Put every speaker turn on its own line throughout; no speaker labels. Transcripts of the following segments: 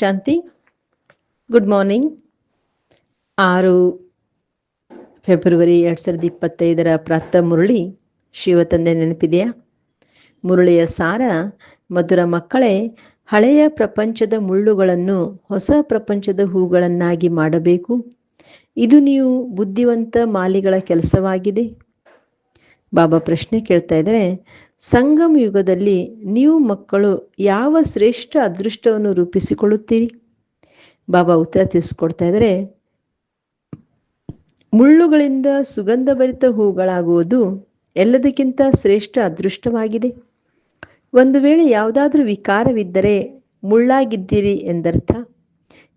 ಶಾಂತಿ. Good morning ಆರು February ಎರಡು ಸಾವಿರದ ಇಪ್ಪತ್ತೈದರ ಪ್ರಾತಃ ಮುರಳಿ ಶಿವತಂದೆ ನೆನಪಿದೆಯಾ? ಮುರುಳಿಯ ಸಾರ, ಮಧುರ ಮಕ್ಕಳೇ, ಹಳೆಯ ಪ್ರಪಂಚದ ಮುಳ್ಳುಗಳನ್ನು ಹೊಸ ಪ್ರಪಂಚದ ಹೂಗಳನ್ನಾಗಿ ಮಾಡಬೇಕು. ಇದು ನೀವು ಬುದ್ಧಿವಂತ ಮಾಲಿಗಳ ಕೆಲಸವಾಗಿದೆ. ಬಾಬಾ ಪ್ರಶ್ನೆ ಕೇಳ್ತಾ ಇದ್ದಾರೆ, ಸಂಗಮ್ ಯುಗದಲ್ಲಿ ನೀವು ಮಕ್ಕಳು ಯಾವ ಶ್ರೇಷ್ಠ ಅದೃಷ್ಟವನ್ನು ರೂಪಿಸಿಕೊಳ್ಳುತ್ತೀರಿ? ಬಾಬಾ ಉತ್ತರ ತಿಳಿಸ್ಕೊಡ್ತಾ ಇದ್ದಾರೆ, ಮುಳ್ಳುಗಳಿಂದ ಸುಗಂಧಭರಿತ ಹೂಗಳಾಗುವುದು ಎಲ್ಲದಕ್ಕಿಂತ ಶ್ರೇಷ್ಠ ಅದೃಷ್ಟವಾಗಿದೆ. ಒಂದು ವೇಳೆ ಯಾವುದಾದ್ರೂ ವಿಕಾರವಿದ್ದರೆ ಮುಳ್ಳಾಗಿದ್ದೀರಿ ಎಂದರ್ಥ.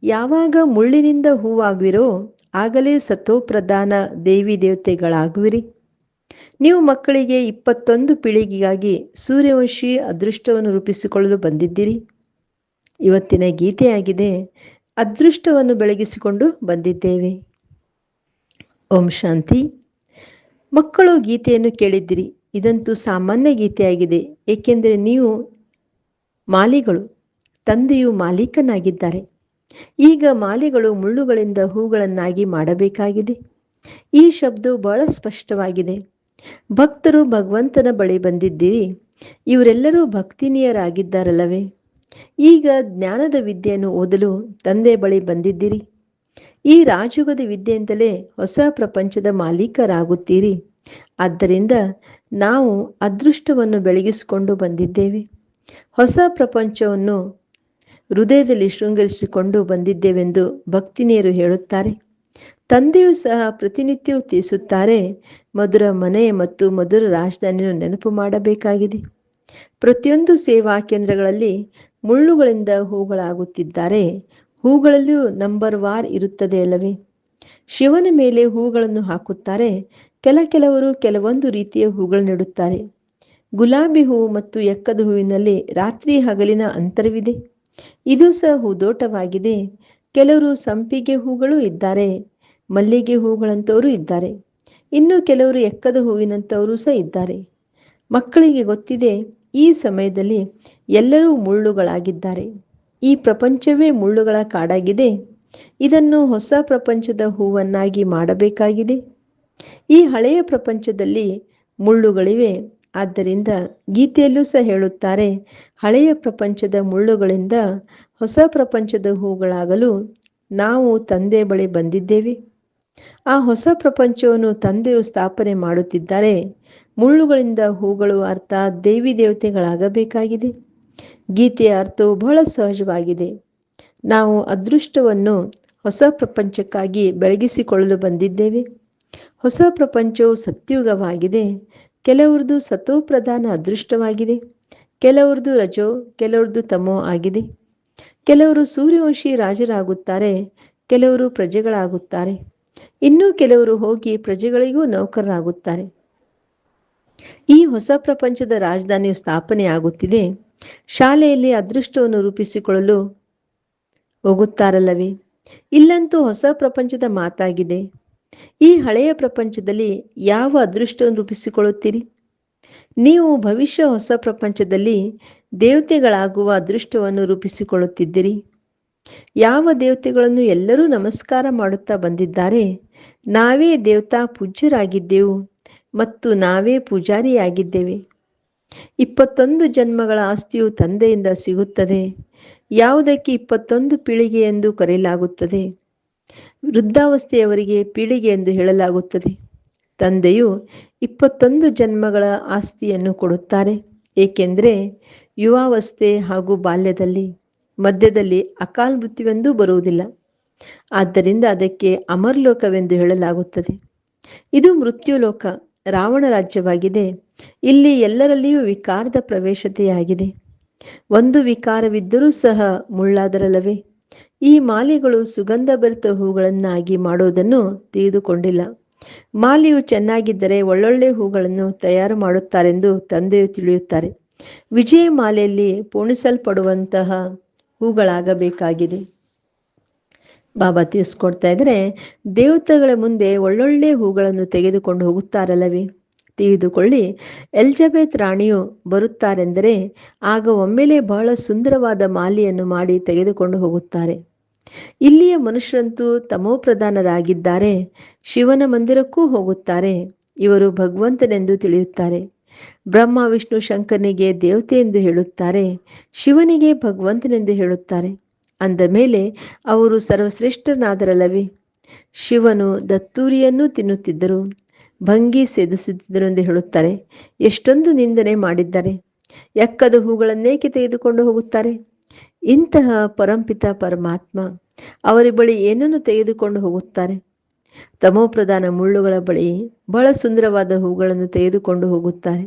ಯಾವಾಗ ಮುಳ್ಳಿನಿಂದ ಹೂವಾಗುವಿರೋ ಆಗಲೇ ಸತೋಪ್ರಧಾನ ದೇವಿ ದೇವತೆಗಳಾಗುವಿರಿ. ನೀವು ಮಕ್ಕಳಿಗೆ ಇಪ್ಪತ್ತೊಂದು ಪೀಳಿಗೆಗಾಗಿ ಸೂರ್ಯವಂಶಿ ಅದೃಷ್ಟವನ್ನು ರೂಪಿಸಿಕೊಳ್ಳಲು ಬಂದಿದ್ದೀರಿ. ಇವತ್ತಿನ ಗೀತೆಯಾಗಿದೆ, ಅದೃಷ್ಟವನ್ನು ಬೆಳಗಿಸಿಕೊಂಡು ಬಂದಿದ್ದೇವೆ. ಓಂ ಶಾಂತಿ. ಮಕ್ಕಳು ಗೀತೆಯನ್ನು ಕೇಳಿದ್ದೀರಿ. ಇದಂತೂ ಸಾಮಾನ್ಯ ಗೀತೆಯಾಗಿದೆ. ಏಕೆಂದರೆ ನೀವು ಮಾಲಿಗಳು, ತಂದೆಯು ಮಾಲೀಕನಾಗಿದ್ದಾರೆ. ಈಗ ಮಾಲಿಗಳು ಮುಳ್ಳುಗಳಿಂದ ಹೂಗಳನ್ನಾಗಿ ಮಾಡಬೇಕಾಗಿದೆ. ಈ ಶಬ್ದವು ಬಹಳ ಸ್ಪಷ್ಟವಾಗಿದೆ. ಭಕ್ತರು ಭಗವಂತನ ಬಳಿ ಬಂದಿದ್ದೀರಿ. ಇವರೆಲ್ಲರೂ ಭಕ್ತಿನಿಯರಾಗಿದ್ದಾರಲ್ಲವೇ? ಈಗ ಜ್ಞಾನದ ವಿದ್ಯೆಯನ್ನು ಓದಲು ತಂದೆ ಬಳಿ ಬಂದಿದ್ದೀರಿ. ಈ ರಾಜಯುಗದ ವಿದ್ಯೆಯಿಂದಲೇ ಹೊಸ ಪ್ರಪಂಚದ ಮಾಲೀಕರಾಗುತ್ತೀರಿ. ಆದ್ದರಿಂದ ನಾವು ಅದೃಷ್ಟವನ್ನು ಬೆಳಗಿಸಿಕೊಂಡು ಬಂದಿದ್ದೇವೆ. ಹೊಸ ಪ್ರಪಂಚವನ್ನು ಹೃದಯದಲ್ಲಿ ಶೃಂಗರಿಸಿಕೊಂಡು ಬಂದಿದ್ದೇವೆಂದು ಭಕ್ತಿನಿಯರು ಹೇಳುತ್ತಾರೆ. ತಂದೆಯೂ ಸಹ ಪ್ರತಿನಿತ್ಯವೂ ತಿಳಿಸುತ್ತಾರೆ ಮಧುರ ಮನೆ ಮತ್ತು ಮಧುರ ರಾಜಧಾನಿಯನ್ನು ನೆನಪು ಮಾಡಬೇಕಾಗಿದೆ. ಪ್ರತಿಯೊಂದು ಸೇವಾ ಕೇಂದ್ರಗಳಲ್ಲಿ ಮುಳ್ಳುಗಳಿಂದ ಹೂಗಳಾಗುತ್ತಿದ್ದಾರೆ. ಹೂಗಳಲ್ಲೂ ನಂಬರ್ ವಾರ್ ಇರುತ್ತದೆ ಅಲ್ಲವೇ? ಶಿವನ ಮೇಲೆ ಹೂಗಳನ್ನು ಹಾಕುತ್ತಾರೆ. ಕೆಲ ಕೆಲವರು ಕೆಲವೊಂದು ರೀತಿಯ ಹೂಗಳು ನೆಡುತ್ತಾರೆ. ಗುಲಾಬಿ ಹೂವು ಮತ್ತು ಎಕ್ಕದ ಹೂವಿನಲ್ಲಿ ರಾತ್ರಿ ಹಗಲಿನ ಅಂತರವಿದೆ. ಇದು ಸಹ ಹೂದೋಟವಾಗಿದೆ. ಕೆಲವರು ಸಂಪಿಗೆ ಹೂಗಳು ಇದ್ದಾರೆ. ಮಲ್ಲಿಗೆ ಹೂಗಳಂತವರು ಇದ್ದಾರೆ. ಇನ್ನು ಕೆಲವರು ಎಕ್ಕದ ಹೂವಿನಂತವರು ಸಹ ಇದ್ದಾರೆ. ಮಕ್ಕಳಿಗೆ ಗೊತ್ತಿದೆ, ಈ ಸಮಯದಲ್ಲಿ ಎಲ್ಲರೂ ಮುಳ್ಳುಗಳಾಗಿದ್ದಾರೆ. ಈ ಪ್ರಪಂಚವೇ ಮುಳ್ಳುಗಳ ಕಾಡಾಗಿದೆ. ಇದನ್ನು ಹೊಸ ಪ್ರಪಂಚದ ಹೂವನ್ನಾಗಿ ಮಾಡಬೇಕಾಗಿದೆ. ಈ ಹಳೆಯ ಪ್ರಪಂಚದಲ್ಲಿ ಮುಳ್ಳುಗಳಿವೆ. ಆದ್ದರಿಂದ ಗೀತೆಯಲ್ಲೂ ಸಹ ಹೇಳುತ್ತಾರೆ, ಹಳೆಯ ಪ್ರಪಂಚದ ಮುಳ್ಳುಗಳಿಂದ ಹೊಸ ಪ್ರಪಂಚದ ಹೂಗಳಾಗಲು ನಾವು ತಂದೆ ಬಳಿ ಬಂದಿದ್ದೇವೆ. ಆ ಹೊಸ ಪ್ರಪಂಚವನ್ನು ತಂದೆಯು ಸ್ಥಾಪನೆ ಮಾಡುತ್ತಿದ್ದಾರೆ. ಮುಳ್ಳುಗಳಿಂದ ಹೂಗಳು ಅರ್ಥ ದೇವಿ ದೇವತೆಗಳಾಗಬೇಕಾಗಿದೆ. ಗೀತೆಯ ಅರ್ಥವು ಬಹಳ ಸಹಜವಾಗಿದೆ. ನಾವು ಅದೃಷ್ಟವನ್ನು ಹೊಸ ಪ್ರಪಂಚಕ್ಕಾಗಿ ಬೆಳಗಿಸಿಕೊಳ್ಳಲು ಬಂದಿದ್ದೇವೆ. ಹೊಸ ಪ್ರಪಂಚವು ಸತ್ಯುಗವಾಗಿದೆ. ಕೆಲವ್ರದ್ದು ಸತೋಪ್ರಧಾನ ಅದೃಷ್ಟವಾಗಿದೆ. ಕೆಲವ್ರದ್ದು ರಜೋ, ಕೆಲವ್ರದ್ದು ತಮೋ ಆಗಿದೆ. ಕೆಲವರು ಸೂರ್ಯವಂಶಿ ರಾಜರಾಗುತ್ತಾರೆ, ಕೆಲವರು ಪ್ರಜೆಗಳಾಗುತ್ತಾರೆ. ಇನ್ನು ಕೆಲವರು ಹೋಗಿ ಪ್ರಜೆಗಳಿಗೂ ನೌಕರರಾಗುತ್ತಾರೆ. ಈ ಹೊಸ ಪ್ರಪಂಚದ ರಾಜಧಾನಿಯು ಸ್ಥಾಪನೆ ಆಗುತ್ತಿದೆ ಶಾಲೆಯಲ್ಲಿ ಅದೃಷ್ಟವನ್ನು ರೂಪಿಸಿಕೊಳ್ಳಲು ಹೋಗುತ್ತಾರಲ್ಲವೇ? ಇಲ್ಲಂತೂ ಹೊಸ ಪ್ರಪಂಚದ ಮಾತಾಗಿದೆ. ಈ ಹಳೆಯ ಪ್ರಪಂಚದಲ್ಲಿ ಯಾವ ಅದೃಷ್ಟವನ್ನು ರೂಪಿಸಿಕೊಳ್ಳುತ್ತೀರಿ? ನೀವು ಭವಿಷ್ಯ ಹೊಸ ಪ್ರಪಂಚದಲ್ಲಿ ದೇವತೆಗಳಾಗುವ ಅದೃಷ್ಟವನ್ನು ರೂಪಿಸಿಕೊಳ್ಳುತ್ತಿದ್ದೀರಿ. ಯಾವ ದೇವತೆಗಳನ್ನು ಎಲ್ಲರೂ ನಮಸ್ಕಾರ ಮಾಡುತ್ತಾ ಬಂದಿದ್ದಾರೆ? ನಾವೇ ದೇವತಾ ಪೂಜ್ಯರಾಗಿದ್ದೆವು ಮತ್ತು ನಾವೇ ಪೂಜಾರಿಯಾಗಿದ್ದೇವೆ. ಇಪ್ಪತ್ತೊಂದು ಜನ್ಮಗಳ ಆಸ್ತಿಯು ತಂದೆಯಿಂದ ಸಿಗುತ್ತದೆ. ಯಾವುದಕ್ಕೆ ಇಪ್ಪತ್ತೊಂದು ಪೀಳಿಗೆ ಎಂದು ಕರೆಯಲಾಗುತ್ತದೆ? ವೃದ್ಧಾವಸ್ಥೆಯವರಿಗೆ ಪೀಳಿಗೆ ಎಂದು ಹೇಳಲಾಗುತ್ತದೆ. ತಂದೆಯು ಇಪ್ಪತ್ತೊಂದು ಜನ್ಮಗಳ ಆಸ್ತಿಯನ್ನು ಕೊಡುತ್ತಾರೆ, ಏಕೆಂದರೆ ಯುವಾವಸ್ಥೆ ಹಾಗೂ ಬಾಲ್ಯದಲ್ಲಿ ಮಧ್ಯದಲ್ಲಿ ಅಕಾಲ್ ಮೃತ್ಯುವೆಂದೂ ಬರುವುದಿಲ್ಲ. ಆದ್ದರಿಂದ ಅದಕ್ಕೆ ಅಮರ್ಲೋಕವೆಂದು ಹೇಳಲಾಗುತ್ತದೆ. ಇದು ಮೃತ್ಯುಲೋಕ, ರಾವಣ ರಾಜ್ಯವಾಗಿದೆ. ಇಲ್ಲಿ ಎಲ್ಲರಲ್ಲಿಯೂ ವಿಕಾರದ ಪ್ರವೇಶತೆಯಾಗಿದೆ. ಒಂದು ವಿಕಾರವಿದ್ದರೂ ಸಹ ಮುಳ್ಳಾದರಲ್ಲವೇ? ಈ ಮಾಲೆಗಳು ಸುಗಂಧ ಭರಿತ ಹೂಗಳನ್ನಾಗಿ ಮಾಡುವುದನ್ನು ತಿಳಿದುಕೊಂಡಿಲ್ಲ. ಮಾಲೆಯು ಚೆನ್ನಾಗಿದ್ದರೆ ಒಳ್ಳೊಳ್ಳೆ ಹೂಗಳನ್ನು ತಯಾರು ಮಾಡುತ್ತಾರೆಂದು ತಂದೆಯು ತಿಳಿಯುತ್ತಾರೆ. ವಿಜಯ ಮಾಲೆಯಲ್ಲಿ ಪೋಣಿಸಲ್ಪಡುವಂತಹ ಹೂಗಳಾಗಬೇಕಾಗಿದೆ. ಬಾಬಾ ತಿಳಿಸ್ಕೊಡ್ತಾ ಇದ್ರೆ, ದೇವತೆಗಳ ಮುಂದೆ ಒಳ್ಳೊಳ್ಳೆ ಹೂಗಳನ್ನು ತೆಗೆದುಕೊಂಡು ಹೋಗುತ್ತಾರಲ್ಲವೇ? ತಿಳಿದುಕೊಳ್ಳಿ, ಎಲಿಜಬೆತ್ ರಾಣಿಯು ಬರುತ್ತಾರೆಂದರೆ, ಆಗ ಒಮ್ಮೆಲೆ ಬಹಳ ಸುಂದರವಾದ ಮಾಲೆಯನ್ನು ಮಾಡಿ ತೆಗೆದುಕೊಂಡು ಹೋಗುತ್ತಾರೆ. ಇಲ್ಲಿಯ ಮನುಷ್ಯರಂತೂ ತಮೋಪ್ರಧಾನರಾಗಿದ್ದಾರೆ, ಶಿವನ ಮಂದಿರಕ್ಕೂ ಹೋಗುತ್ತಾರೆ, ಇವರು ಭಗವಂತನೆಂದು ತಿಳಿಯುತ್ತಾರೆ. ಬ್ರಹ್ಮ, ವಿಷ್ಣು ಶಂಕರನಿಗೆ ದೇವತೆ ಎಂದು ಹೇಳುತ್ತಾರೆ, ಶಿವನಿಗೆ ಭಗವಂತನೆಂದು ಹೇಳುತ್ತಾರೆ. ಅಂದ ಮೇಲೆ ಅವರು ಸರ್ವಶ್ರೇಷ್ಠನಾದರಲ್ಲವೇ? ಶಿವನು ದತ್ತೂರಿಯನ್ನು ತಿನ್ನುತ್ತಿದ್ದರು, ಭಂಗಿ ಸೇದಿಸುತ್ತಿದ್ದರು ಎಂದು ಹೇಳುತ್ತಾರೆ. ಎಷ್ಟೊಂದು ನಿಂದನೆ ಮಾಡಿದ್ದಾರೆ. ಎಕ್ಕದ ಹೂಗಳನ್ನೇಕೆ ತೆಗೆದುಕೊಂಡು ಹೋಗುತ್ತಾರೆ? ಇಂತಹ ಪರಂಪಿತ ಪರಮಾತ್ಮ ಅವರ ಬಳಿ ಏನನ್ನು ತೆಗೆದುಕೊಂಡು ಹೋಗುತ್ತಾರೆ? ತಮೋಪ್ರಧಾನ ಮುಳ್ಳುಗಳ ಬಳಿ ಬಹಳ ಸುಂದರವಾದ ಹೂಗಳನ್ನು ತೆಗೆದುಕೊಂಡು ಹೋಗುತ್ತಾರೆ.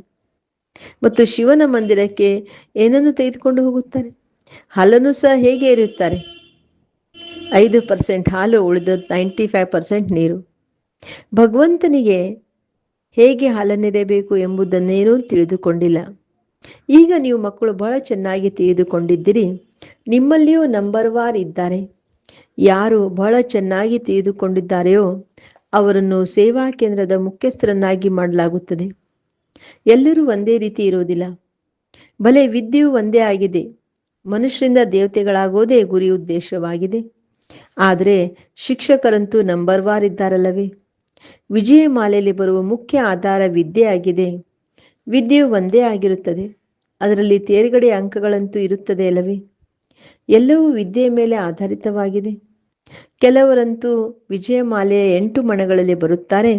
ಮತ್ತು ಶಿವನ ಮಂದಿರಕ್ಕೆ ಏನನ್ನು ತೆಗೆದುಕೊಂಡು ಹೋಗುತ್ತಾರೆ? ಹಾಲನ್ನು ಸಹ ಹೇಗೆ ಇರುತ್ತಾರೆ ಐದು ಪರ್ಸೆಂಟ್ ಹಾಲು ಉಳಿದ ನೈಂಟಿ ಫೈವ್ ಪರ್ಸೆಂಟ್ ನೀರು. ಭಗವಂತನಿಗೆ ಹೇಗೆ ಹಾಲನ್ನೆರೆಯಬೇಕು ಎಂಬುದನ್ನೇನೂ ತಿಳಿದುಕೊಂಡಿಲ್ಲ. ಈಗ ನೀವು ಮಕ್ಕಳು ಬಹಳ ಚೆನ್ನಾಗಿ ತಿಳಿದುಕೊಂಡಿದ್ದೀರಿ ನಿಮ್ಮಲ್ಲಿಯೂ ನಂಬರ್ ವಾರ್ ಇದ್ದಾರೆ. ಯಾರು ಬಹಳ ಚೆನ್ನಾಗಿ ತೆಗೆದುಕೊಂಡಿದ್ದಾರೆಯೋ ಅವರನ್ನು ಸೇವಾ ಕೇಂದ್ರದ ಮುಖ್ಯಸ್ಥರನ್ನಾಗಿ ಮಾಡಲಾಗುತ್ತದೆ. ಎಲ್ಲರೂ ಒಂದೇ ರೀತಿ ಇರುವುದಿಲ್ಲ. ಭಲೆ ವಿದ್ಯೆಯು ಒಂದೇ ಆಗಿದೆ. ಮನುಷ್ಯರಿಂದ ದೇವತೆಗಳಾಗೋದೇ ಗುರಿ ಉದ್ದೇಶವಾಗಿದೆ. ಆದರೆ ಶಿಕ್ಷಕರಂತೂ ನಂಬರ್ ವಾರ್ ಇದ್ದಾರಲ್ಲವೇ? ವಿಜಯ ಮಾಲೆಯಲ್ಲಿ ಬರುವ ಮುಖ್ಯ ಆಧಾರ ವಿದ್ಯೆ ಆಗಿದೆ. ವಿದ್ಯೆಯು ಒಂದೇ ಆಗಿರುತ್ತದೆ. ಅದರಲ್ಲಿ ತೇರ್ಗಡೆ ಅಂಕಗಳಂತೂ ಇರುತ್ತದೆ ಅಲ್ಲವೇ? ಎಲ್ಲವೂ ವಿದ್ಯೆಯ ಮೇಲೆ ಆಧಾರಿತವಾಗಿದೆ. ಕೆಲವರಂತೂ ವಿಜಯಮಾಲೆಯ ಎಂಟು ಮಣಗಳಲ್ಲಿ ಬರುತ್ತಾರೆ.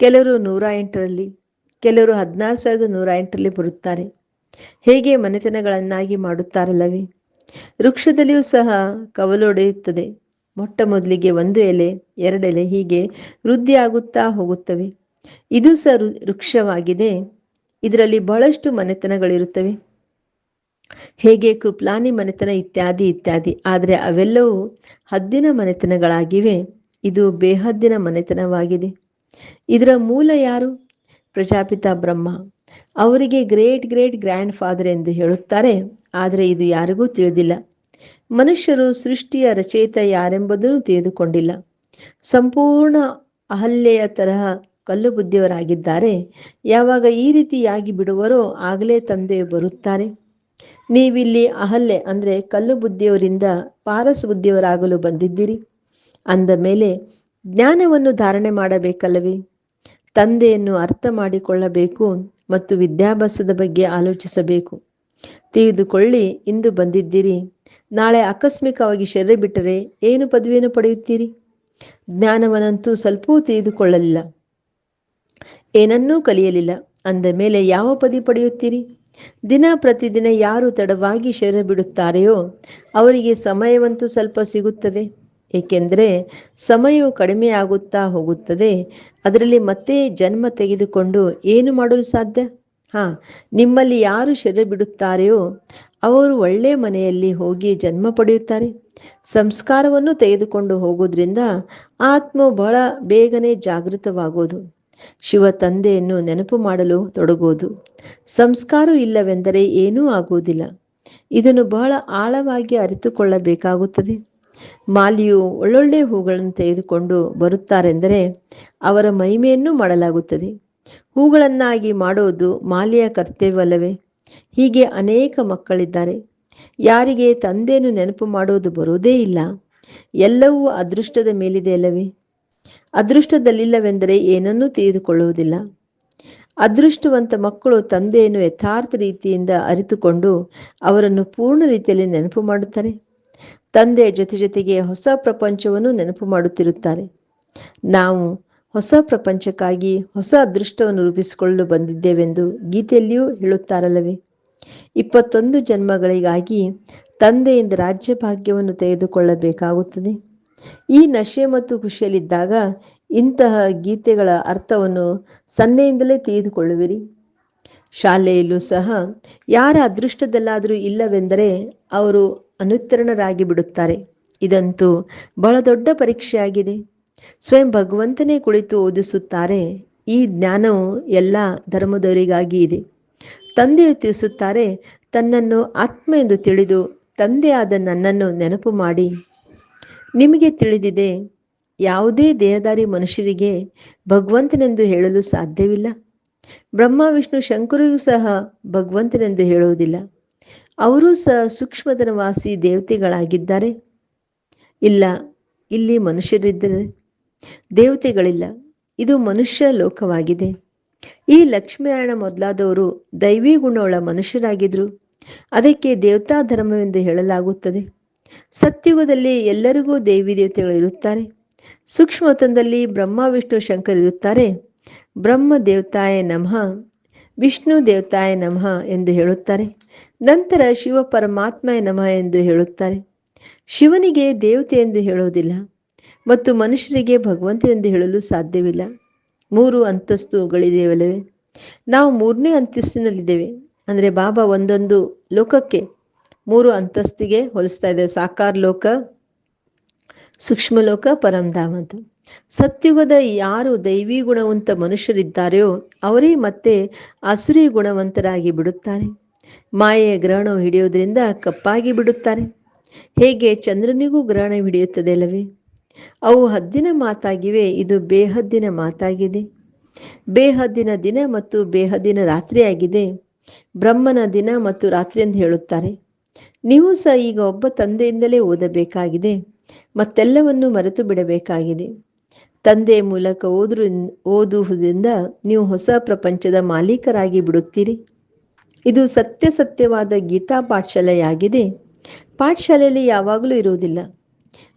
ಕೆಲವರು ನೂರ ಎಂಟರಲ್ಲಿ, ಕೆಲವರು ಹದಿನಾರು ಸಾವಿರದ ನೂರ ಎಂಟರಲ್ಲಿ ಬರುತ್ತಾರೆ. ಹೇಗೆ ಮನೆತನಗಳನ್ನಾಗಿ ಮಾಡುತ್ತಾರಲ್ಲವೇ? ವೃಕ್ಷದಲ್ಲಿಯೂ ಸಹ ಕವಲೊಡೆಯುತ್ತದೆ ಮೊಟ್ಟ ಮೊದಲಿಗೆ ಒಂದು ಎಲೆ ಎರಡೆಲೆ ಹೀಗೆ ವೃದ್ಧಿಯಾಗುತ್ತಾ ಹೋಗುತ್ತವೆ. ಇದು ಸಹ ವೃಕ್ಷವಾಗಿದೆ. ಇದರಲ್ಲಿ ಬಹಳಷ್ಟು ಮನೆತನಗಳಿರುತ್ತವೆ. ಹೇಗೆ ಕೃಪ್ಲಾನಿ ಮನೆತನ ಇತ್ಯಾದಿ ಇತ್ಯಾದಿ. ಆದರೆ ಅವೆಲ್ಲವೂ ಹದ್ದಿನ ಮನೆತನಗಳಾಗಿವೆ. ಇದು ಬೇಹದ್ದಿನ ಮನೆತನವಾಗಿದೆ. ಇದರ ಮೂಲ ಯಾರು? ಪ್ರಜಾಪಿತ ಬ್ರಹ್ಮ. ಅವರಿಗೆ ಗ್ರೇಟ್ ಗ್ರೇಟ್ ಗ್ರ್ಯಾಂಡ್ ಫಾದರ್ ಎಂದು ಹೇಳುತ್ತಾರೆ. ಆದರೆ ಇದು ಯಾರಿಗೂ ತಿಳಿದಿಲ್ಲ. ಮನುಷ್ಯರು ಸೃಷ್ಟಿಯ ರಚಯಿತ ಯಾರೆಂಬುದನ್ನು ತಿಳಿದುಕೊಂಡಿಲ್ಲ. ಸಂಪೂರ್ಣ ಅಹಲ್ಯೆಯ ತರಹ ಕಲ್ಲು ಬುದ್ಧಿಯವರಾಗಿದ್ದಾರೆ ಯಾವಾಗ ಈ ರೀತಿಯಾಗಿ ಬಿಡುವರೋ ಆಗಲೇ ತಂದೆ ಬರುತ್ತಾರೆ. ನೀವಿಲ್ಲಿ ಅಹಲ್ಯೆ ಅಂದರೆ ಕಲ್ಲು ಬುದ್ಧಿಯವರಿಂದ ಪಾರಸ್ ಬುದ್ಧಿಯವರಾಗಲು ಬಂದಿದ್ದೀರಿ. ಅಂದ ಮೇಲೆ ಜ್ಞಾನವನ್ನು ಧಾರಣೆ ಮಾಡಬೇಕಲ್ಲವೇ? ತಂದೆಯನ್ನು ಅರ್ಥ ಮಾಡಿಕೊಳ್ಳಬೇಕು ಮತ್ತು ವಿದ್ಯಾಭ್ಯಾಸದ ಬಗ್ಗೆ ಆಲೋಚಿಸಬೇಕು. ತಿಳಿದುಕೊಳ್ಳಿ, ಇಂದು ಬಂದಿದ್ದೀರಿ. ನಾಳೆ ಆಕಸ್ಮಿಕವಾಗಿ ಶರೀರ ಬಿಟ್ಟರೆ ಏನು ಪದವಿಯನ್ನು ಪಡೆಯುತ್ತೀರಿ? ಜ್ಞಾನವನ್ನಂತೂ ಸ್ವಲ್ಪವೂ ತಿಳಿದುಕೊಳ್ಳಲಿಲ್ಲ. ಏನನ್ನೂ ಕಲಿಯಲಿಲ್ಲ. ಅಂದ ಮೇಲೆ ಯಾವ ಪದವಿ ಪಡೆಯುತ್ತೀರಿ? ದಿನ ಪ್ರತಿದಿನ ಯಾರು ತಡವಾಗಿ ಶರೀರ ಬಿಡುತ್ತಾರೆಯೋ ಅವರಿಗೆ ಸಮಯವಂತೂ ಸ್ವಲ್ಪ ಸಿಗುತ್ತದೆ. ಏಕೆಂದರೆ ಸಮಯವು ಕಡಿಮೆ ಆಗುತ್ತಾ ಹೋಗುತ್ತದೆ. ಅದರಲ್ಲಿ ಮತ್ತೆ ಜನ್ಮ ತೆಗೆದುಕೊಂಡು ಏನು ಮಾಡಲು ಸಾಧ್ಯ? ಹಾ, ನಿಮ್ಮಲ್ಲಿ ಯಾರು ಶರೀರ ಬಿಡುತ್ತಾರೆಯೋ ಅವರು ಒಳ್ಳೆ ಮನೆಯಲ್ಲಿ ಹೋಗಿ ಜನ್ಮ ಪಡೆಯುತ್ತಾರೆ. ಸಂಸ್ಕಾರವನ್ನು ತೆಗೆದುಕೊಂಡು ಹೋಗೋದ್ರಿಂದ ಆತ್ಮ ಬಹಳ ಬೇಗನೆ ಜಾಗೃತವಾಗೋದು. ಶಿವ ತಂದೆಯನ್ನು ನೆನಪು ಮಾಡಲು ತೊಡಗೋದು ಸಂಸ್ಕಾರ ಇಲ್ಲವೆಂದರೆ ಏನೂ ಆಗುವುದಿಲ್ಲ. ಇದನ್ನು ಬಹಳ ಆಳವಾಗಿ ಅರಿತುಕೊಳ್ಳಬೇಕಾಗುತ್ತದೆ. ಮಾಲಿಯು ಒಳ್ಳೊಳ್ಳೆ ಹೂಗಳನ್ನು ತೆಗೆದುಕೊಂಡು ಬರುತ್ತಾರೆಂದರೆ ಅವರ ಮಹಿಮೆಯನ್ನು ಮಾಡಲಾಗುತ್ತದೆ. ಹೂಗಳನ್ನಾಗಿ ಮಾಡುವುದು ಮಾಲಿಯ ಕರ್ತವ್ಯವಲ್ಲವೇ? ಹೀಗೆ ಅನೇಕ ಮಕ್ಕಳಿದ್ದಾರೆ. ಯಾರಿಗೆ ತಂದೆಯನ್ನು ನೆನಪು ಮಾಡುವುದು ಬರುವುದೇ ಇಲ್ಲ. ಎಲ್ಲವೂ ಅದೃಷ್ಟದ ಮೇಲಿದೆ ಅಲ್ಲವೇ ಅದೃಷ್ಟದಲ್ಲಿಲ್ಲವೆಂದರೆ ಏನನ್ನೂ ತಿಳಿದುಕೊಳ್ಳುವುದಿಲ್ಲ. ಅದೃಷ್ಟವಂತ ಮಕ್ಕಳು ತಂದೆಯನ್ನು ಯಥಾರ್ಥ ರೀತಿಯಿಂದ ಅರಿತುಕೊಂಡು ಅವರನ್ನು ಪೂರ್ಣ ರೀತಿಯಲ್ಲಿ ನೆನಪು ಮಾಡುತ್ತಾರೆ. ತಂದೆಯ ಜೊತೆ ಜೊತೆಗೆ ಹೊಸ ಪ್ರಪಂಚವನ್ನು ನೆನಪು ಮಾಡುತ್ತಿರುತ್ತಾರೆ. ನಾವು ಹೊಸ ಪ್ರಪಂಚಕ್ಕಾಗಿ ಹೊಸ ಅದೃಷ್ಟವನ್ನು ರೂಪಿಸಿಕೊಳ್ಳಲು ಬಂದಿದ್ದೇವೆಂದು ಗೀತೆಯಲ್ಲಿಯೂ ಹೇಳುತ್ತಾರಲ್ಲವೇ? ಇಪ್ಪತ್ತೊಂದು ಜನ್ಮಗಳಿಗಾಗಿ ತಂದೆಯಿಂದ ರಾಜ್ಯ ಭಾಗ್ಯವನ್ನು ತೆಗೆದುಕೊಳ್ಳಬೇಕಾಗುತ್ತದೆ. ಈ ನಶೆ ಮತ್ತು ಖುಷಿಯಲ್ಲಿದ್ದಾಗ ಇಂತಹ ಗೀತೆಗಳ ಅರ್ಥವನ್ನು ಸನ್ನೆಯಿಂದಲೇ ತಿಳಿದುಕೊಳ್ಳುವಿರಿ. ಶಾಲೆಯಲ್ಲೂ ಸಹ ಯಾರ ಅದೃಷ್ಟದಲ್ಲಾದರೂ ಇಲ್ಲವೆಂದರೆ ಅವರು ಅನುತ್ತರಣರಾಗಿ ಬಿಡುತ್ತಾರೆ ಇದಂತೂ ಬಹಳ ದೊಡ್ಡ ಪರೀಕ್ಷೆಯಾಗಿದೆ. ಸ್ವಯಂ ಭಗವಂತನೇ ಕುಳಿತು ಓದಿಸುತ್ತಾರೆ. ಈ ಜ್ಞಾನವು ಎಲ್ಲ ಧರ್ಮದವರಿಗಾಗಿ ಇದೆ. ತಂದೆಯು ತಿಳಿಸುತ್ತಾರೆ, ತನ್ನನ್ನು ಆತ್ಮ ಎಂದು ತಿಳಿದು ತಂದೆಯಾದ ನನ್ನನ್ನು ನೆನಪು ಮಾಡಿ. ನಿಮಗೆ ತಿಳಿದಿದೆ, ಯಾವುದೇ ದೇಹದಾರಿ ಮನುಷ್ಯರಿಗೆ ಭಗವಂತನೆಂದು ಹೇಳಲು ಸಾಧ್ಯವಿಲ್ಲ. ಬ್ರಹ್ಮ, ವಿಷ್ಣು ಶಂಕರಿಗೂ ಸಹ ಭಗವಂತನೆಂದು ಹೇಳುವುದಿಲ್ಲ. ಅವರೂ ಸಹ ಸೂಕ್ಷ್ಮದನ ವಾಸಿ ದೇವತೆಗಳಾಗಿದ್ದಾರೆ. ಇಲ್ಲ, ಇಲ್ಲಿ ಮನುಷ್ಯರಿದ್ದರೆ ದೇವತೆಗಳಿಲ್ಲ. ಇದು ಮನುಷ್ಯ ಲೋಕವಾಗಿದೆ. ಈ ಲಕ್ಷ್ಮೀನಾರಾಯಣ ಮೊದಲಾದವರು ದೈವಿ ಗುಣವುಳ್ಳ ಮನುಷ್ಯರಾಗಿದ್ರು. ಅದಕ್ಕೆ ದೇವತಾ ಧರ್ಮವೆಂದು ಹೇಳಲಾಗುತ್ತದೆ. ಸತ್ಯುಗದಲ್ಲಿ ಎಲ್ಲರಿಗೂ ದೇವಿ ದೇವತೆಗಳು ಇರುತ್ತಾರೆ. ಸೂಕ್ಷ್ಮತನದಲ್ಲಿ ಬ್ರಹ್ಮ, ವಿಷ್ಣು, ಶಂಕರ್ ಇರುತ್ತಾರೆ. ಬ್ರಹ್ಮ ದೇವತಾಯ ನಮಃ, ವಿಷ್ಣು ದೇವತಾಯ ನಮಃ ಎಂದು ಹೇಳುತ್ತಾರೆ. ನಂತರ ಶಿವ ಪರಮಾತ್ಮ ನಮಃ ಎಂದು ಹೇಳುತ್ತಾರೆ. ಶಿವನಿಗೆ ದೇವತೆ ಎಂದು ಹೇಳೋದಿಲ್ಲ ಮತ್ತು ಮನುಷ್ಯರಿಗೆ ಭಗವಂತ ಎಂದು ಹೇಳಲು ಸಾಧ್ಯವಿಲ್ಲ. ಮೂರು ಅಂತಸ್ತುಗಳಿದೆಯಲ್ಲವೇ? ನಾವು ಮೂರನೇ ಅಂತಸ್ತಿನಲ್ಲಿದ್ದೇವೆ. ಅಂದರೆ ಬಾಬಾ ಒಂದೊಂದು ಲೋಕಕ್ಕೆ ಮೂರು ಅಂತಸ್ತಿಗೆ ಹೋಲಿಸ್ತಾ ಇದೆ. ಸಾಕಾರ ಲೋಕ, ಸೂಕ್ಷ್ಮ ಲೋಕ ಪರಂಧಾಮ ಅಂತ. ಸತ್ಯುಗದ ಯಾರು ದೈವಿ ಗುಣವಂತ ಮನುಷ್ಯರಿದ್ದಾರೆಯೋ ಅವರೇ ಮತ್ತೆ ಅಸುರಿ ಗುಣವಂತರಾಗಿ ಬಿಡುತ್ತಾರೆ. ಮಾಯೆಯ ಗ್ರಹಣವು ಹಿಡಿಯೋದ್ರಿಂದ ಕಪ್ಪಾಗಿ ಬಿಡುತ್ತಾರೆ. ಹೇಗೆ ಚಂದ್ರನಿಗೂ ಗ್ರಹಣ ಹಿಡಿಯುತ್ತದೆ ಅಲ್ಲವೇ? ಅವು ಹದ್ದಿನ ಮಾತಾಗಿವೆ, ಇದು ಬೇಹದ್ದಿನ ಮಾತಾಗಿದೆ. ಬೇಹದ್ದಿನ ದಿನ ಮತ್ತು ಬೇಹದ್ದಿನ ರಾತ್ರಿಯಾಗಿದೆ. ಬ್ರಹ್ಮನ ದಿನ ಮತ್ತು ರಾತ್ರಿ ಎಂದು ಹೇಳುತ್ತಾರೆ. ನೀವು ಸಹ ಈಗ ಒಬ್ಬ ತಂದೆಯಿಂದಲೇ ಓದಬೇಕಾಗಿದೆ, ಮತ್ತೆಲ್ಲವನ್ನು ಮರೆತು ಬಿಡಬೇಕಾಗಿದೆ. ತಂದೆಯ ಮೂಲಕ ಓದ್ರು, ಓದುವುದರಿಂದ ನೀವು ಹೊಸ ಪ್ರಪಂಚದ ಮಾಲೀಕರಾಗಿ ಬಿಡುತ್ತೀರಿ. ಇದು ಸತ್ಯ ಸತ್ಯವಾದ ಗೀತಾ ಪಾಠಶಾಲೆಯಾಗಿದೆ. ಪಾಠಶಾಲೆಯಲ್ಲಿ ಯಾವಾಗಲೂ ಇರುವುದಿಲ್ಲ.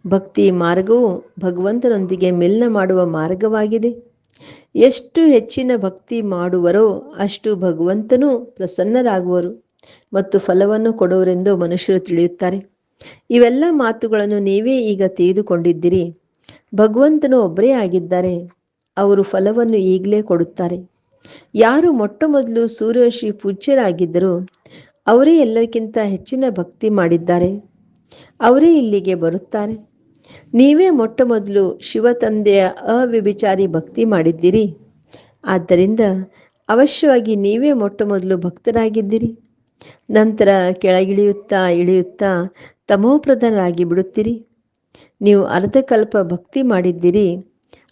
ಭಕ್ತಿ ಮಾರ್ಗವು ಭಗವಂತನೊಂದಿಗೆ ಮಿಲನ ಮಾಡುವ ಮಾರ್ಗವಾಗಿದೆ. ಎಷ್ಟು ಹೆಚ್ಚಿನ ಭಕ್ತಿ ಮಾಡುವರೋ ಅಷ್ಟು ಭಗವಂತನೂ ಪ್ರಸನ್ನರಾಗುವರು. ಮತ್ತು ಫಲವನ್ನು ಕೊಡುವರೆಂದು ಮನುಷ್ಯರು ತಿಳಿಯುತ್ತಾರೆ. ಇವೆಲ್ಲ ಮಾತುಗಳನ್ನು ನೀವೇ ಈಗ ತೆಗೆದುಕೊಂಡಿದ್ದೀರಿ ಭಗವಂತನು ಒಬ್ಬರೇ ಆಗಿದ್ದಾರೆ. ಅವರು ಫಲವನ್ನು ಈಗಲೇ ಕೊಡುತ್ತಾರೆ. ಯಾರು ಮೊಟ್ಟ ಮೊದಲು ಸೂರ್ಯಶ್ರೀ ಪೂಜ್ಯರಾಗಿದ್ದರು ಅವರೇ ಎಲ್ಲರಿಗಿಂತ ಹೆಚ್ಚಿನ ಭಕ್ತಿ ಮಾಡಿದ್ದಾರೆ. ಅವರೇ ಇಲ್ಲಿಗೆ ಬರುತ್ತಾರೆ. ನೀವೇ ಮೊಟ್ಟ ಮೊದಲು ಶಿವ ತಂದೆಯ ಅವ್ಯಭಿಚಾರಿ ಭಕ್ತಿ ಮಾಡಿದ್ದೀರಿ. ಆದ್ದರಿಂದ ಅವಶ್ಯವಾಗಿ ನೀವೇ ಮೊಟ್ಟ ಮೊದಲು ಭಕ್ತರಾಗಿದ್ದೀರಿ. ನಂತರ ಕೆಳಗಿಳಿಯುತ್ತಾ ಇಳಿಯುತ್ತಾ ತಮೋಪ್ರಧಾನರಾಗಿ ಬಿಡುತ್ತೀರಿ. ನೀವು ಅರ್ಧಕಲ್ಪ ಭಕ್ತಿ ಮಾಡಿದ್ದೀರಿ.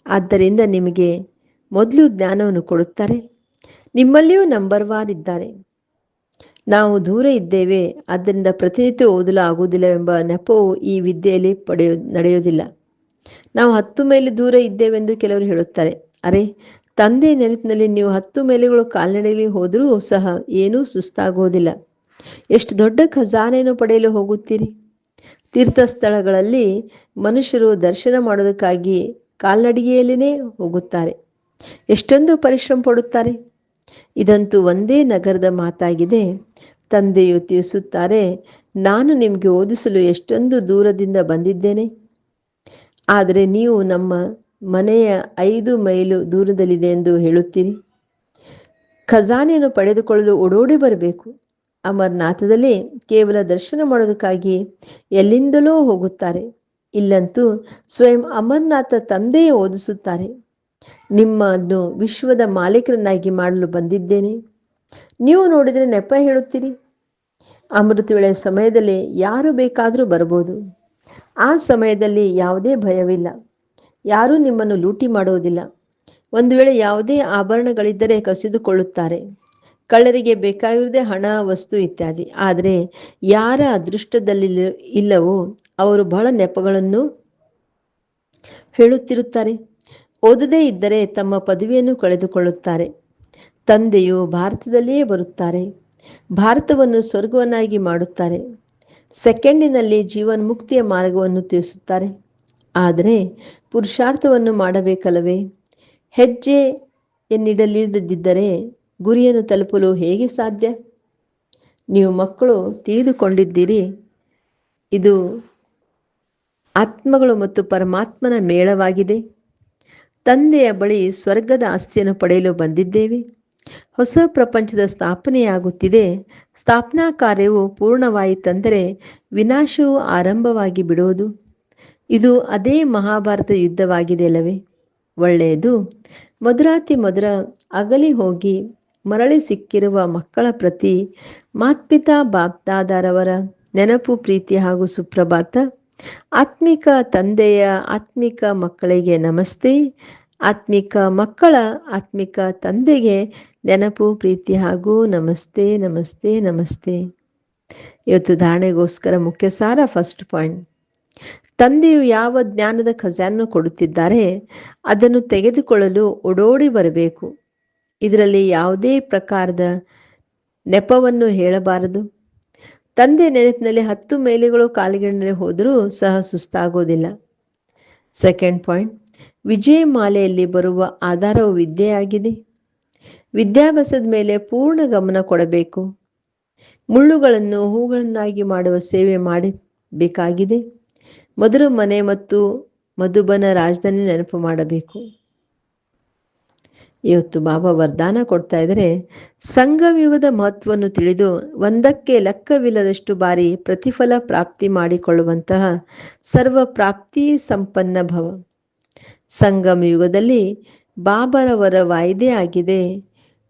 ಆದ್ದರಿಂದ ನಿಮಗೆ ಮೊದಲು ಜ್ಞಾನವನ್ನು ಕೊಡುತ್ತಾರೆ. ನಿಮ್ಮಲ್ಲಿಯೂ ನಂಬರ್ ವಾರ್ ಇದ್ದಾರೆ ನಾವು ದೂರ ಇದ್ದೇವೆ. ಆದ್ದರಿಂದ ಪ್ರತಿನಿತ್ಯ ಓದಲು ಆಗುವುದಿಲ್ಲ ಎಂಬ ನೆಪವು ಈ ವಿದ್ಯೆಯಲ್ಲಿ ಪಡೆಯೋ ನಡೆಯೋದಿಲ್ಲ. ನಾವು ಹತ್ತು ಮೈಲಿ ದೂರ ಇದ್ದೇವೆಂದು ಕೆಲವರು ಹೇಳುತ್ತಾರೆ. ಅರೆ ತಂದೆ ನೆನಪಿನಲ್ಲಿ ನೀವು ಹತ್ತು ಮೇಲೆಗಳು ಕಾಲ್ನಡೆಯಲ್ಲಿ ಹೋದರೂ ಸಹ ಏನೂ ಸುಸ್ತಾಗೋದಿಲ್ಲ. ಎಷ್ಟು ದೊಡ್ಡ ಖಜಾನೆಯನ್ನು ಪಡೆಯಲು ಹೋಗುತ್ತೀರಿ? ತೀರ್ಥ ಸ್ಥಳಗಳಲ್ಲಿ ಮನುಷ್ಯರು ದರ್ಶನ ಮಾಡೋದಕ್ಕಾಗಿ ಕಾಲ್ನಡಿಗೆಯಲ್ಲಿನೇ ಹೋಗುತ್ತಾರೆ. ಎಷ್ಟೊಂದು ಪರಿಶ್ರಮ ಪಡುತ್ತಾರೆ. ಇದಂತೂ ಒಂದೇ ನಗರದ ಮಾತಾಗಿದೆ. ತಂದೆಯು ತಿಳಿಸುತ್ತಾರೆ, ನಾನು ನಿಮಗೆ ಓದಿಸಲು ಎಷ್ಟೊಂದು ದೂರದಿಂದ ಬಂದಿದ್ದೇನೆ. ಆದರೆ ನೀವು ನಮ್ಮ ಮನೆಯ ಐದು ಮೈಲು ದೂರದಲ್ಲಿದೆ ಎಂದು ಹೇಳುತ್ತೀರಿ. ಖಜಾನೆಯನ್ನು ಪಡೆದುಕೊಳ್ಳಲು ಓಡೋಡಿ ಬರಬೇಕು. ಅಮರನಾಥದಲ್ಲಿ ಕೇವಲ ದರ್ಶನ ಮಾಡೋದಕ್ಕಾಗಿ ಎಲ್ಲಿಂದಲೋ ಹೋಗುತ್ತಾರೆ. ಇಲ್ಲಂತೂ ಸ್ವಯಂ ಅಮರನಾಥ ತಂದೆಯೇ ಓದಿಸುತ್ತಾರೆ. ನಿಮ್ಮನ್ನು ವಿಶ್ವದ ಮಾಲೀಕರನ್ನಾಗಿ ಮಾಡಲು ಬಂದಿದ್ದೇನೆ. ನೀವು ನೋಡಿದರೆ ನೆಪ ಹೇಳುತ್ತೀರಿ. ಅಮೃತ ವೇಳೆ ಸಮಯದಲ್ಲಿ ಯಾರು ಬೇಕಾದರೂ ಬರಬಹುದು. ಆ ಸಮಯದಲ್ಲಿ ಯಾವುದೇ ಭಯವಿಲ್ಲ. ಯಾರೂ ನಿಮ್ಮನ್ನು ಲೂಟಿ ಮಾಡುವುದಿಲ್ಲ ಒಂದು ವೇಳೆ ಯಾವುದೇ ಆಭರಣಗಳಿದ್ದರೆ ಕಸಿದುಕೊಳ್ಳುತ್ತಾರೆ. ಕಳ್ಳರಿಗೆ ಬೇಕಾಗಿರುವುದೇ ಹಣ, ವಸ್ತು ಇತ್ಯಾದಿ. ಆದರೆ ಯಾರ ಅದೃಷ್ಟದಲ್ಲಿ ಇಲ್ಲವೋ ಅವರು ಬಹಳ ನೆಪಗಳನ್ನು ಹೇಳುತ್ತಿರುತ್ತಾರೆ. ಓದದೇ ಇದ್ದರೆ ತಮ್ಮ ಪದವಿಯನ್ನು ಕಳೆದುಕೊಳ್ಳುತ್ತಾರೆ. ತಂದೆಯು ಭಾರತದಲ್ಲಿಯೇ ಬರುತ್ತಾರೆ. ಭಾರತವನ್ನು ಸ್ವರ್ಗವನ್ನಾಗಿ ಮಾಡುತ್ತಾರೆ. ಸೆಕೆಂಡಿನಲ್ಲಿ ಜೀವನ್ ಮುಕ್ತಿಯ ಮಾರ್ಗವನ್ನು ತಿಳಿಸುತ್ತಾರೆ. ಆದರೆ ಪುರುಷಾರ್ಥವನ್ನು ಮಾಡಬೇಕಲ್ಲವೇ? ಹೆಜ್ಜೆ ಎನ್ನಿಡಲಿಲ್ಲದಿದ್ದರೆ ಗುರಿಯನ್ನು ತಲುಪಲು ಹೇಗೆ ಸಾಧ್ಯ? ನೀವು ಮಕ್ಕಳು ತಿಳಿದುಕೊಂಡಿದ್ದೀರಿ. ಇದು ಆತ್ಮಗಳು ಮತ್ತು ಪರಮಾತ್ಮನ ಮೇಳವಾಗಿದೆ. ತಂದೆಯ ಬಳಿ ಸ್ವರ್ಗದ ಆಸ್ತಿಯನ್ನು ಪಡೆಯಲು ಬಂದಿದ್ದೇವೆ. ಹೊಸ ಪ್ರಪಂಚದ ಸ್ಥಾಪನೆಯಾಗುತ್ತಿದೆ. ಸ್ಥಾಪನಾ ಕಾರ್ಯವು ಪೂರ್ಣವಾಯಿತಂದರೆ ವಿನಾಶವು ಆರಂಭವಾಗಿ ಬಿಡುವುದು. ಇದು ಅದೇ ಮಹಾಭಾರತ ಯುದ್ಧವಾಗಿದೆ ಅಲ್ಲವೇ? ಒಳ್ಳೆಯದು. ಮಧುರಾತಿ ಮಧುರ ಅಗಲಿ ಹೋಗಿ ಮರಳಿ ಸಿಕ್ಕಿರುವ ಮಕ್ಕಳ ಪ್ರತಿ ಮಾತ್ಪಿತಾ ಬಾಪ್ತಾದಾರವರ ನೆನಪು, ಪ್ರೀತಿ ಹಾಗೂ ಸುಪ್ರಭಾತ. ಆತ್ಮಿಕ ತಂದೆಯ ಆತ್ಮಿಕ ಮಕ್ಕಳಿಗೆ ನಮಸ್ತೆ. ಆತ್ಮಿಕ ಮಕ್ಕಳ ಆತ್ಮಿಕ ತಂದೆಗೆ ನೆನಪು, ಪ್ರೀತಿ ಹಾಗೂ ನಮಸ್ತೆ ನಮಸ್ತೆ ನಮಸ್ತೆ. ಇವತ್ತು ಧಾರಣೆಗೋಸ್ಕರ ಮುಖ್ಯ ಸಾರ ಫಸ್ಟ್ ಪಾಯಿಂಟ್. ತಂದೆಯು ಯಾವ ಜ್ಞಾನದ ಖಜಾನನ್ನು ಕೊಡುತ್ತಿದ್ದಾರೆ ಅದನ್ನು ತೆಗೆದುಕೊಳ್ಳಲು ಓಡೋಡಿ ಬರಬೇಕು. ಇದರಲ್ಲಿ ಯಾವುದೇ ಪ್ರಕಾರದ ನೆಪವನ್ನು ಹೇಳಬಾರದು. ತಂದೆ ನೆನಪಿನಲ್ಲಿ ಹತ್ತು ಮೇಲೆಗಳು ಕಾಲಿಗಣ್ಣೆ ಹೋದರೂ ಸಹ ಸುಸ್ತಾಗೋದಿಲ್ಲ. ಸೆಕೆಂಡ್ ಪಾಯಿಂಟ್, ವಿಜಯ ಮಾಲೆಯಲ್ಲಿ ಬರುವ ಆಧಾರವು ವಿದ್ಯೆಯಾಗಿದೆ. ವಿದ್ಯಾಭ್ಯಾಸದ ಮೇಲೆ ಪೂರ್ಣ ಗಮನ ಕೊಡಬೇಕು. ಮುಳ್ಳುಗಳನ್ನು ಹೂಗಳನ್ನಾಗಿ ಮಾಡುವ ಸೇವೆ ಮಾಡಬೇಕಾಗಿದೆ. ಮಧುರ ಮನೆ ಮತ್ತು ಮಧುಬನ ರಾಜಧಾನಿ ನೆನಪು ಮಾಡಬೇಕು. ಇವತ್ತು ಬಾಬಾ ವರದಾನ ಕೊಡ್ತಾ ಇದ್ರೆ ಸಂಗಮ ಯುಗದ ಮಹತ್ವವನ್ನು ತಿಳಿದು ಒಂದಕ್ಕೆ ಲೆಕ್ಕವಿಲ್ಲದಷ್ಟು ಬಾರಿ ಪ್ರತಿಫಲ ಪ್ರಾಪ್ತಿ ಮಾಡಿಕೊಳ್ಳುವಂತಹ ಸರ್ವ ಪ್ರಾಪ್ತಿ ಸಂಪನ್ನ ಭವ. ಸಂಗಮ ಯುಗದಲ್ಲಿ ಬಾಬರವರ ವಾಯ್ದೆ ಆಗಿದೆ.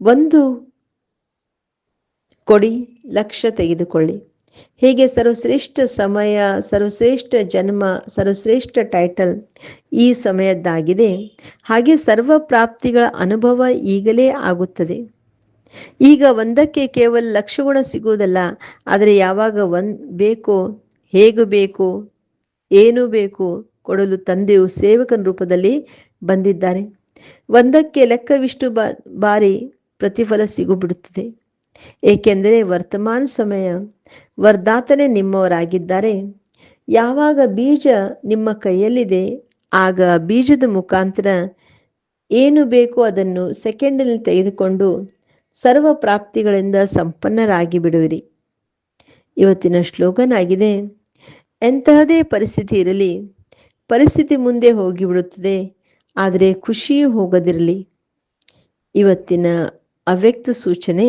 ಒಂದು ಕೊಡಿ ಲಕ್ಷ ತೆಗೆದುಕೊಳ್ಳಿ. ಹೇಗೆ ಸರ್ವಶ್ರೇಷ್ಠ ಸಮಯ, ಸರ್ವಶ್ರೇಷ್ಠ ಜನ್ಮ, ಸರ್ವಶ್ರೇಷ್ಠ ಟೈಟಲ್ ಈ ಸಮಯದ್ದಾಗಿದೆ. ಹಾಗೆ ಸರ್ವ ಪ್ರಾಪ್ತಿಗಳ ಅನುಭವ ಈಗಲೇ ಆಗುತ್ತದೆ. ಈಗ ಒಂದಕ್ಕೆ ಕೇವಲ ಲಕ್ಷಗುಣ ಸಿಗುವುದಲ್ಲ, ಆದರೆ ಯಾವಾಗ ಒಂದ್ ಬೇಕೋ, ಹೇಗೆ ಬೇಕು, ಏನು ಬೇಕು ಕೊಡಲು ತಂದೆಯು ಸೇವಕನ ರೂಪದಲ್ಲಿ ಬಂದಿದ್ದಾರೆ. ಒಂದಕ್ಕೆ ಲೆಕ್ಕವಿಷ್ಟು ಬಾ, ಬಾರಿ ಪ್ರತಿಫಲ ಸಿಗುಬಿಡುತ್ತದೆ. ಏಕೆಂದರೆ ವರ್ತಮಾನ ಸಮಯ ವರದಾತನೇ ನಿಮ್ಮವರಾಗಿದ್ದಾರೆ. ಯಾವಾಗ ಬೀಜ ನಿಮ್ಮ ಕೈಯಲ್ಲಿದೆ, ಆಗ ಬೀಜದ ಮುಖಾಂತರ ಏನು ಬೇಕೋ ಅದನ್ನು ಸೆಕೆಂಡಲ್ಲಿ ತೆಗೆದುಕೊಂಡು ಸರ್ವ ಪ್ರಾಪ್ತಿಗಳಿಂದ ಸಂಪನ್ನರಾಗಿ ಬಿಡುವಿರಿ ಇವತ್ತಿನ ಶ್ಲೋಗನ್ ಆಗಿದೆ ಎಂತಹದೇ ಪರಿಸ್ಥಿತಿ ಇರಲಿ, ಪರಿಸ್ಥಿತಿ ಮುಂದೆ ಹೋಗಿಬಿಡುತ್ತದೆ, ಆದರೆ ಖುಷಿಯೂ ಹೋಗದಿರಲಿ. ಇವತ್ತಿನ ಅವ್ಯಕ್ತ ಸೂಚನೆ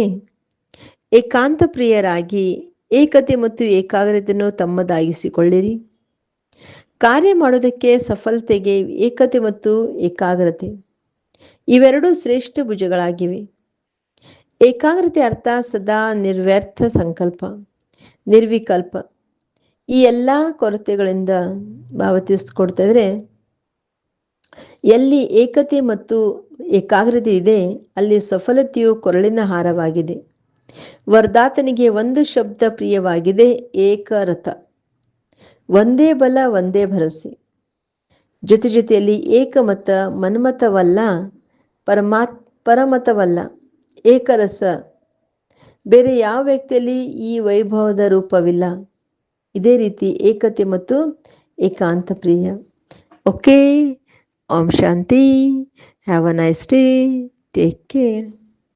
ಏಕಾಂತ ಪ್ರಿಯರಾಗಿ ಏಕತೆ ಮತ್ತು ಏಕಾಗ್ರತೆಯನ್ನು ತಮ್ಮದಾಗಿಸಿಕೊಳ್ಳಿರಿ. ಕಾರ್ಯ ಮಾಡೋದಕ್ಕೆ ಸಫಲತೆಗೆ ಏಕತೆ ಮತ್ತು ಏಕಾಗ್ರತೆ. ಇವೆರಡೂ ಶ್ರೇಷ್ಠ ಭುಜಗಳಾಗಿವೆ. ಏಕಾಗ್ರತೆ ಅರ್ಥ ಸದಾ ನಿರ್ವ್ಯರ್ಥ ಸಂಕಲ್ಪ, ನಿರ್ವಿಕಲ್ಪ. ಈ ಎಲ್ಲ ಕೊರತೆಗಳಿಂದ ಭಾವತಿಸ್ಕೊಡ್ತಾ ಇದ್ರೆ, ಎಲ್ಲಿ ಏಕತೆ ಮತ್ತು ಏಕಾಗ್ರತೆ ಇದೆ, ಅಲ್ಲಿ ಸಫಲತೆಯು ಕೊರಳಿನ ಹಾರವಾಗಿದೆ. ವರದಾತನಿಗೆ ಒಂದು ಶಬ್ದ ಪ್ರಿಯವಾಗಿದೆ ಏಕರಥ ಒಂದೇ ಬಲ, ಒಂದೇ ಭರವಸೆ. ಜೊತೆ ಜೊತೆಯಲ್ಲಿ ಏಕಮತ ಮನ್ಮತವಲ್ಲ ಪರಮಾತ್ ಪರಮತವಲ್ಲ ಏಕರಸ. ಬೇರೆ ಯಾವ ವ್ಯಕ್ತಿಯಲ್ಲಿ ಈ ವೈಭವದ ರೂಪವಿಲ್ಲ. ಇದೇ ರೀತಿ ಏಕತೆ ಮತ್ತು ಏಕಾಂತ ಪ್ರಿಯ. ಓಕೆ ಓಂ ಶಾಂತಿ have a nice day take care